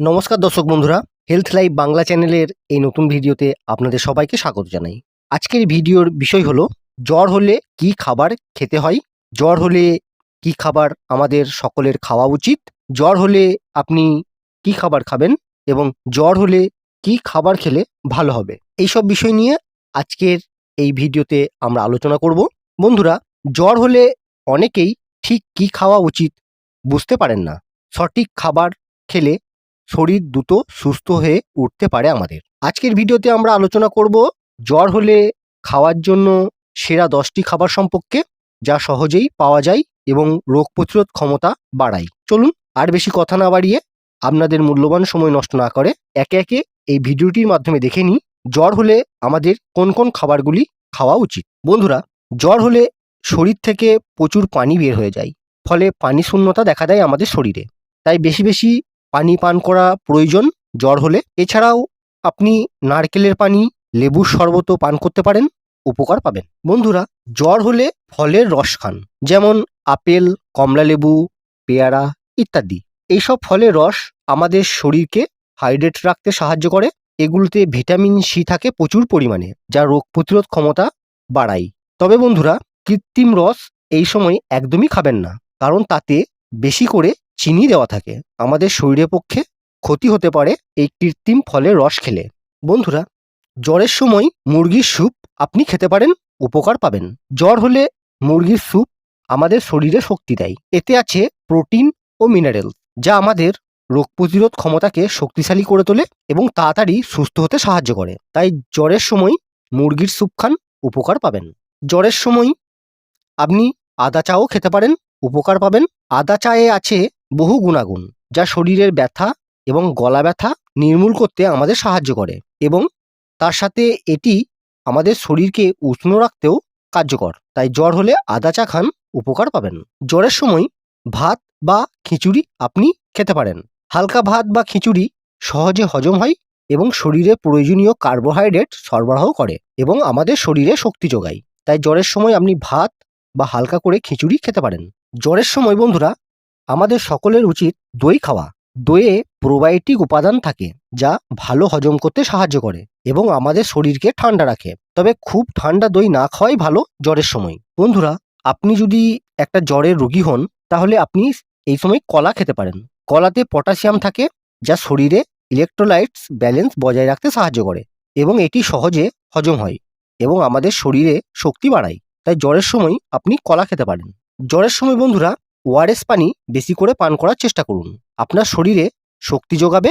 নমস্কার দর্শক বন্ধুরা হেলথ লাইভ বাংলা চ্যানেলের এই নতুন ভিডিওতে আপনাদের সবাইকে স্বাগত জানাই। আজকের ভিডিওর বিষয় হলো, জ্বর হলে কি খাবার খেতে হয়? জ্বর হলে কি খাবার আমাদের সকলের খাওয়া উচিত? জ্বর হলে আপনি কি খাবার খাবেন? এবং জ্বর হলে কি খাবার খেলে ভালো হবে? এইসব বিষয় নিয়ে আজকের এই ভিডিওতে আমরা আলোচনা করব। বন্ধুরা, জ্বর হলে অনেকেই ঠিক কি খাওয়া উচিত বুঝতে পারেন না। সঠিক খাবার খেলে শরীর দ্রুত সুস্থ হয়ে উঠতে পারে আমাদের। আজকের ভিডিওতে আমরা আলোচনা করব জ্বর হলে খাওয়ার জন্য সেরা দশটি খাবার সম্পর্কে, যা সহজেই পাওয়া যায় এবং রোগ প্রতিরোধ ক্ষমতা বাড়ায়। চলুন আর বেশি কথা না বাড়িয়ে আপনাদের মূল্যবান সময় নষ্ট না করে একে একে এই ভিডিওটির মাধ্যমে দেখে নিই জ্বর হলে আমাদের কোন কোন খাবারগুলি খাওয়া উচিত। বন্ধুরা, জ্বর হলে শরীর থেকে প্রচুর পানি বের হয়ে যায়, ফলে পানি শূন্যতা দেখা দেয় আমাদের শরীরে। তাই বেশি বেশি পানি পান করা প্রয়োজন, জ্বর হলে। এছাড়াও আপনি নারকেলের পানি, লেবুর শরবতও পান করতে পারেন, উপকার পাবেন। বন্ধুরা, জ্বর হলে ফলের রস খান, যেমন আপেল কমলালেবু পেয়ারা ইত্যাদি। এইসব ফলের রস আমাদের শরীরকে হাইড্রেট রাখতে সাহায্য করে। এগুলোতে ভিটামিন সি থাকে প্রচুর পরিমাণে, যা রোগ প্রতিরোধ ক্ষমতা বাড়ায়। তবে বন্ধুরা, কৃত্রিম রস এই সময় একদমই খাবেন না, কারণ তাতে বেশি করে চিনি দেওয়া থাকে। আমাদের শরীরের পক্ষে ক্ষতি হতে পারে এই কৃত্রিম ফলের রস খেলে। বন্ধুরা, জ্বরের সময় মুরগির স্যুপ আপনি খেতে পারেন, উপকার পাবেন। জ্বর হলে মুরগির স্যুপ আমাদের শরীরে শক্তি দেয়। এতে আছে প্রোটিন ও মিনারেল যা আমাদের রোগ প্রতিরোধ ক্ষমতাকে শক্তিশালী করে তোলে এবং তাড়াতাড়ি সুস্থ হতে সাহায্য করে। তাই জ্বরের সময় মুরগির স্যুপ খান, উপকার পাবেন। জ্বরের সময় আপনি আদা চাও খেতে পারেন, উপকার পাবেন। আদা চায়ে আছে বহু গুণাগুণ যা শরীরের ব্যথা এবং গলা ব্যথা নির্মূল করতে আমাদের সাহায্য করে এবং তার সাথে এটি আমাদের শরীরকে উষ্ণ রাখতেও কার্যকর। তাই জ্বর হলে আদা চা খান উপকার পাবেন। জ্বরের সময় ভাত বা খিচুড়ি আপনি খেতে পারেন। হালকা ভাত বা খিচুড়ি সহজে হজম হয় এবং শরীরে প্রয়োজনীয় কার্বোহাইড্রেট সরবরাহ করে এবং আমাদের শরীরে শক্তি যোগায়। তাই জ্বরের সময় আপনি ভাত বা হালকা করে খিচুড়ি খেতে পারেন। জ্বরের সময় বন্ধুরা আমাদের সকলের উচিত দই খাওয়া। দইয়ে প্রোবায়োটিক উপাদান থাকে, যা ভালো হজম করতে সাহায্য করে এবং আমাদের শরীরকে ঠান্ডা রাখে। তবে খুব ঠান্ডা দই না খাওয়াই ভালো জ্বরের সময়। বন্ধুরা, আপনি যদি একটা জ্বরের রোগী হন, তাহলে আপনি এই সময় কলা খেতে পারেন। কলাতে পটাশিয়াম থাকে, যা শরীরে ইলেকট্রোলাইটস ব্যালেন্স বজায় রাখতে সাহায্য করে এবং এটি সহজে হজম হয় এবং আমাদের শরীরে শক্তি বাড়ায়। তাই জ্বরের সময় আপনি কলা খেতে পারেন। জ্বরের সময় বন্ধুরা ওআরএস পানি বেশি করে পান করার চেষ্টা করুন। আপনার শরীরে শক্তি যোগাবে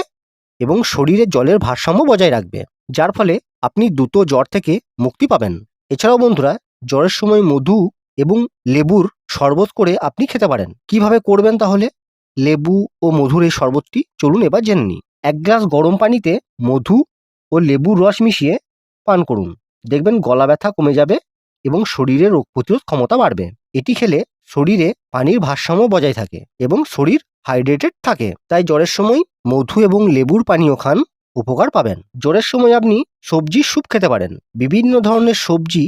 এবং শরীরে জলের ভারসাম্য বজায় রাখবে, যার ফলে আপনি দ্রুত জ্বর থেকে মুক্তি পাবেন। এছাড়াও বন্ধুরা, জ্বরের সময় মধু এবং লেবুর শরবত করে আপনি খেতে পারেন। কীভাবে করবেন তাহলে? লেবু ও মধুর এই শরবতটি চলুন এবার জেনে নিই। এক গ্লাস গরম পানিতে মধু ও লেবুর রস মিশিয়ে পান করুন। দেখবেন গলা ব্যথা কমে যাবে এবং শরীরে রোগ প্রতিরোধ ক্ষমতা বাড়বে। এটি খেলে শরীরে পানির ভারসাম্য বজায় থাকে এবং শরীর হাইড্রেটেড থাকে। তাই জ্বরের সময় মধু এবং লেবুর পানীয় খান উপকার পাবেন। জ্বরের সময় আপনি সবজির স্যুপ খেতে পারেন। বিভিন্ন ধরনের সবজি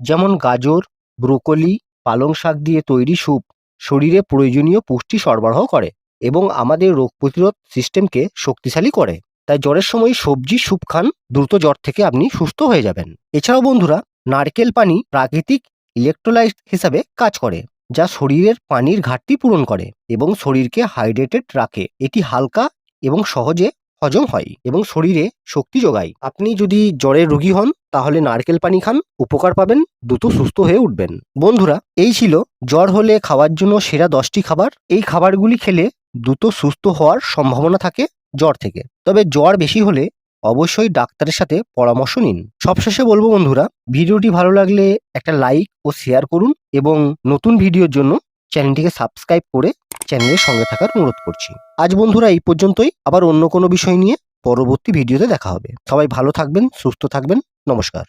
যেমন গাজর, ব্রোকলি, পালং শাক দিয়ে তৈরি স্যুপ শরীরে প্রয়োজনীয় পুষ্টি সরবরাহ করে এবং আমাদের রোগ প্রতিরোধ সিস্টেমকে শক্তিশালী করে। তাই জ্বরের সময় সবজি স্যুপ খান দ্রুত জ্বর থেকে আপনি সুস্থ হয়ে যাবেন। এছাড়াও বন্ধুরা, নারকেল পানি প্রাকৃতিক ইলেকট্রোলাইট হিসাবে কাজ করে। যা শরীরের পানির ঘাটতি পূরণ করে এবং শরীরকে হাইড্রেটেড রাখে। এটি হালকা এবং সহজে হজম হয় এবং শরীরে শক্তি যোগায়। আপনি যদি জ্বরের রোগী হন, তাহলে নারকেল পানি খান, উপকার পাবেন, দ্রুত সুস্থ হয়ে উঠবেন। বন্ধুরা, এই ছিল জ্বর হলে খাওয়ার জন্য সেরা দশটি খাবার। এই খাবারগুলি খেলে দ্রুত সুস্থ হওয়ার সম্ভাবনা থাকে জ্বর থেকে। তবে জ্বর বেশি হলে অবশ্যই ডাক্তারের সাথে পরামর্শ নিন। সবশেষে বলব বন্ধুরা, ভিডিওটি ভালো লাগলে একটা লাইক ও শেয়ার করুন এবং নতুন ভিডিওর জন্য চ্যানেলটিকে সাবস্ক্রাইব করে চ্যানেলের সঙ্গে থাকার অনুরোধ করছি। আজ বন্ধুরা এই পর্যন্তই, আবার অন্য কোনো বিষয় নিয়ে পরবর্তী ভিডিওতে দেখা হবে। সবাই ভালো থাকবেন, সুস্থ থাকবেন, নমস্কার।